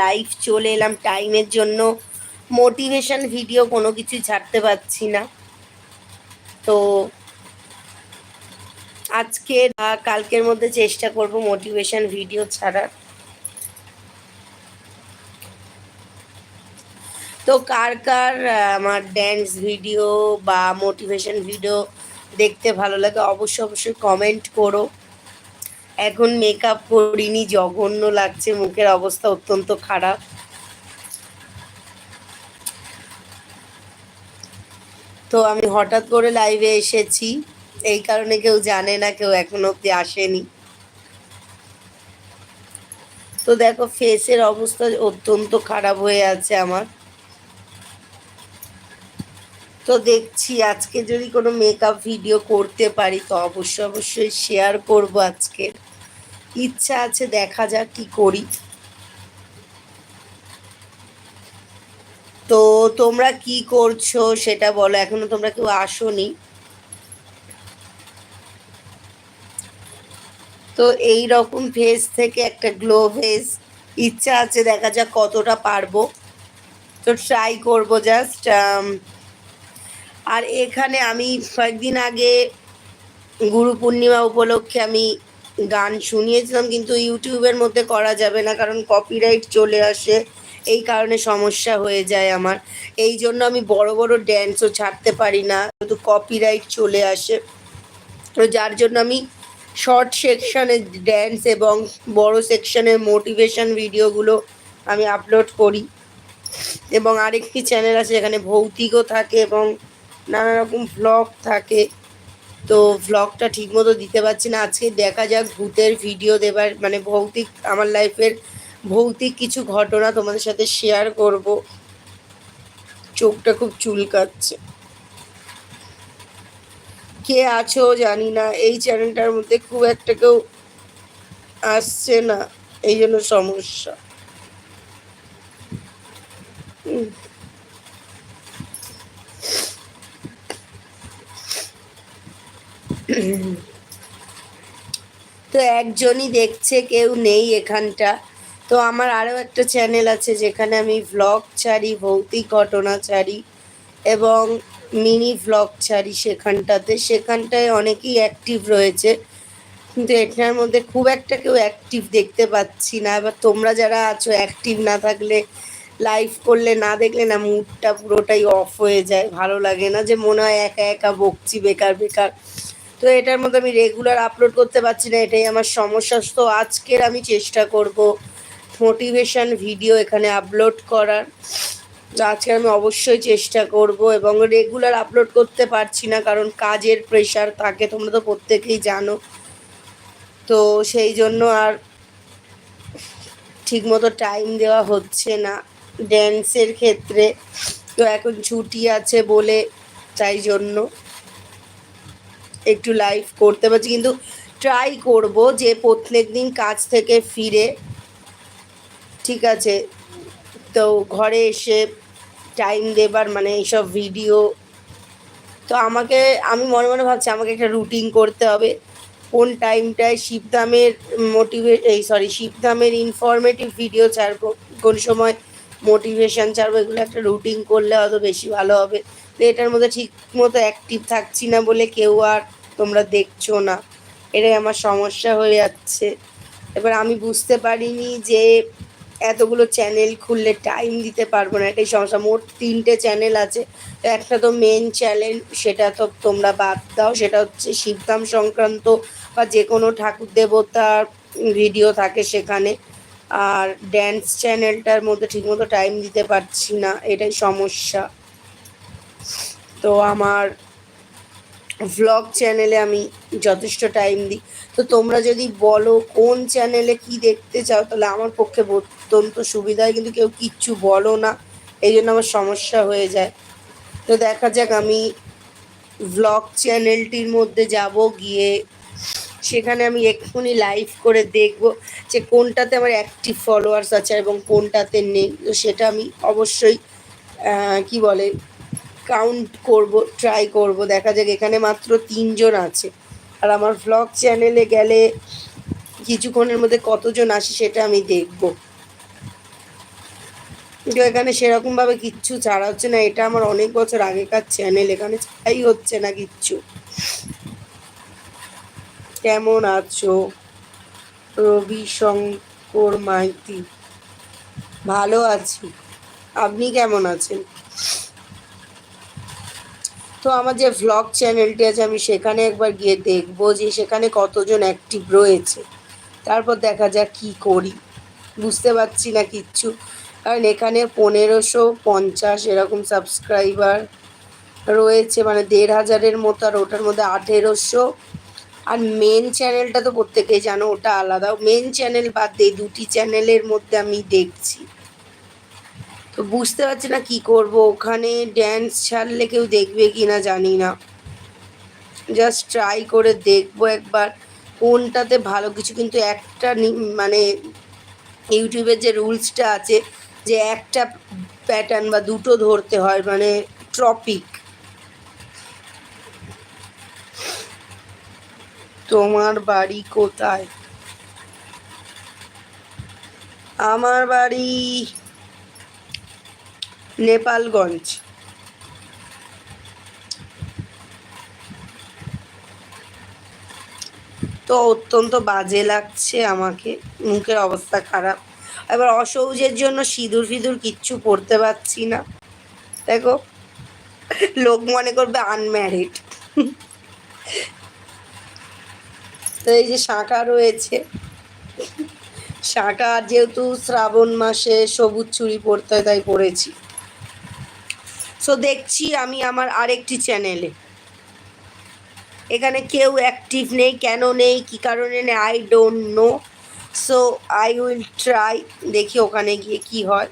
Live চলে এলাম টাইমের জন্য। মোটিভেশন ভিডিও কোনো কিছু ছাড়তে পারছি না। তো আজকে কালকের মধ্যে চেষ্টা করব মোটিভেশন ভিডিও ছাড়ার। তো কার কার আমার ড্যান্স ভিডিও বা মোটিভেশন ভিডিও দেখতে ভালো লাগে, অবশ্যই অবশ্যই কমেন্ট করো। এখন মেকআপ করিনি, জঘন্য লাগছে, মুখের অবস্থা অত্যন্ত খারাপ। তো আমি হঠাৎ করে লাইভে এসেছি, এই কারণে কেউ জানে না, কেউ এখনও অব্দি আসেনি। তো দেখো ফেসের অবস্থা অত্যন্ত খারাপ হয়ে আছে আমার। তো দেখছি, আজকে যদি কোনো মেকআপ ভিডিও করতে পারি, তো অবশ্যই অবশ্যই শেয়ার করব আজকে। ইচ্ছা আছে, দেখা যাক কি করি। তো তোমরা কি করছ সেটা বলো, এখনও তোমরা কেউ আসোনি। তো এই রকম ফেস থেকে একটা গ্লো ফেস ইচ্ছা আছে, দেখা যাক কতটা পারব। তো ট্রাই করব জাস্ট আর এখানে আমি কয়েকদিন আগে গুরু পূর্ণিমা উপলক্ষে আমি গান শুনিয়েছিলাম, কিন্তু ইউটিউবের মধ্যে করা যাবে না, কারণ কপিরাইট চলে আসে, এই কারণে সমস্যা হয়ে যায় আমার। এই জন্য আমি বড় বড় ড্যান্সও ছাড়তে পারি না কিন্তু কপিরাইট চলে আসে। তো যার জন্য আমি শর্ট সেকশনের ড্যান্স এবং বড় সেকশনের মোটিভেশন ভিডিওগুলো আমি আপলোড করি। এবং আরেকটি চ্যানেল আছে, যেখানে ভৌতিকও থাকে এবং নানা রকম ভ্লগ থাকে। তো ভ্লগটা ঠিকমতো দিতে পারছি না। আজকে দেখা যাক ভূতের ভিডিও দেবার মানে ভৌতিক, আমার লাইফের ভৌতিক কিছু ঘটনা তোমাদের সাথে শেয়ার করব। চোখটা খুব চুলকাচ্ছে। কে আছো জানি না, এই চ্যানেলটার মধ্যে খুব একটা কেউ আসছে না, এই জন্য সমস্যা। তো একজনই দেখছে, কেউ নেই এখানটা। তো আমার আরও একটা চ্যানেল আছে যেখানে আমি ভ্লগ ছাড়ি, ভৌতিক ঘটনা ছাড়ি এবং মিনি ভ্লগ ছাড়ি সেখানটাতে। সেখানটায় অনেকেই অ্যাক্টিভ রয়েছে। কিন্তু এটার মধ্যে খুব একটা কেউ অ্যাক্টিভ দেখতে পাচ্ছি না। এবার তোমরা যারা আছো অ্যাক্টিভ না থাকলে লাইভ করলে, না দেখলে না মুডটা পুরোটাই অফ হয়ে যায়। ভালো লাগে না যে মনে হয় একা একা বকছি, বেকার বেকার। তো এটার মধ্যে আমি রেগুলার আপলোড করতে পারছি না, এটাই আমার সমস্যা। তো আজকের আমি চেষ্টা করব মোটিভেশান ভিডিও এখানে আপলোড করার। তো আজকে আমি অবশ্যই চেষ্টা করব এবং রেগুলার আপলোড করতে পারছি না, কারণ কাজের প্রেশার থাকে, তোমরা তো প্রত্যেকেই জানো। তো সেই জন্য আর ঠিকমতো টাইম দেওয়া হচ্ছে না ড্যান্সের ক্ষেত্রে। তো এখন ছুটি আছে বলে, তাই জন্য। একটু লাইভ করতে পারছি, কিন্তু ট্রাই করব যে প্রত্যেক দিন কাজ থেকে ফিরে। ঠিক আছে? তো ঘরে এসে টাইম দেবার মানে এইসব ভিডিও তো আমাকে, আমি মনে মনে ভাবছি আমাকে একটা রুটিন করতে হবে। কোন টাইমটায় শিবধামের মোটিভে এই সরি শিবধামের ইনফরমেটিভ ভিডিও ছাড়বো, কোন সময় মোটিভেশন ছাড়বো, এগুলো একটা রুটিন করলে হয়তো বেশি ভালো হবে। তো এটার মধ্যে ঠিক মতো অ্যাক্টিভ থাকছি না বলে কেউ আর তোমরা দেখছ না। এটাই আমার সমস্যা হয়ে যাচ্ছে। এবার আমি বুঝতে পারিনি যে এতগুলো চ্যানেল খুললে টাইম দিতে পারব না। এটাই সমস্যা। মোট তিনটে চ্যানেল আছে। একটা তো মেন চ্যানেল সেটা তো তোমরা বাদ দাও। সেটা হচ্ছে শিবধাম সংক্রান্ত বা যে কোনো ঠাকুর দেবতার ভিডিও থাকে সেখানে। আর ড্যান্স চ্যানেলটার মধ্যে ঠিকমতো টাইম দিতে পারছি না। এটাই সমস্যা। তো আমার ভ্লগ চ্যানেলে আমি যথেষ্ট টাইম দিই। তো তোমরা যদি বলো কোন চ্যানেলে কি দেখতে চাও, তাহলে আমার পক্ষে অত্যন্ত সুবিধা হয়, কিন্তু কেউ কিচ্ছু বলো না। এই জন্য আমার সমস্যা হয়ে যায়। তো দেখা যাক, আমি ভ্লগ চ্যানেলটির মধ্যে যাব গিয়ে, সেখানে আমি এক্ষুনি লাইভ করে দেখব যে কোনটাতে আমার অ্যাক্টিভ ফলোয়ার্স আছে এবং কোনটাতে নেই। তো সেটা আমি অবশ্যই কি বলে কাউন্ট করব ট্রাই করব। দেখা যাক, এখানে মাত্র তিনজন আছে। আর আমার ভ্লগ চ্যানেলে গেলে কিছুক্ষণের মধ্যে কতজন আসে সেটা আমি দেখব। কিন্তু এখানে সেরকমভাবে কিচ্ছু ছাড়া হচ্ছে না। এটা আমার অনেক বছর আগেকার চ্যানেল এখানে ছাড়াই হচ্ছে না কিচ্ছু। কেমন আছো? রবি শঙ্কর মাইতি। ভালো আছি। আপনি কেমন আছেন? তো আমার যে ভ্লগ চ্যানেলটি আছে, আমি সেখানে একবার গিয়ে দেখব যে সেখানে কতজন অ্যাক্টিভ রয়েছে। তারপর দেখা যাক কি করি। বুঝতে পারছি না কিচ্ছু। কারণ এখানে পনেরোশো পঞ্চাশ এরকম সাবস্ক্রাইবার রয়েছে মানে দেড় হাজারের মতো, আর ওটার মধ্যে আঠেরোশো। আর মেন চ্যানেলটা তো প্রত্যেকেই জানো, ওটা আলাদা। মেন চ্যানেল বাদ দিয়ে দুটি চ্যানেলের মধ্যে আমি দেখছি। তো বুঝতে পারছি না কি করব। ওখানে ড্যান্স ছাড়লে কেউ দেখবে কি না জানি না। জাস্ট ট্রাই করে দেখব একবার। কোনটাতে ভালো কিছু কিন্তু একটা মানে ইউটিউবের যে রুলসটা আছে, যে একটা প্যাটার্ন বা দুটো ধরতে হয় মানে টপিক তোমার বাড়ি কোথায়? আমার বাড়ি নেপালগঞ্জ। তো অত্যন্ত বাজে লাগছে আমাকে, মুখের অবস্থা খারাপ। এবার অসৌজের জন্য সিঁদুর ফিঁদুর কিচ্ছু পরতে পারছি না। দেখো, লোক মনে করবে আনম্যারিড তো এই যে শাঁখা রয়েছে, শাঁখা যেহেতু শ্রাবণ মাসে সবুজ চুড়ি পরতে তাই পরেছি। সো দেখছি আমি আমার আরেকটি চ্যানেলে এখানে কেউ অ্যাক্টিভ নেই, কেন নেই, কি কারণে নেই I don't know so I will try দেখি ওখানে গিয়ে কি হয়।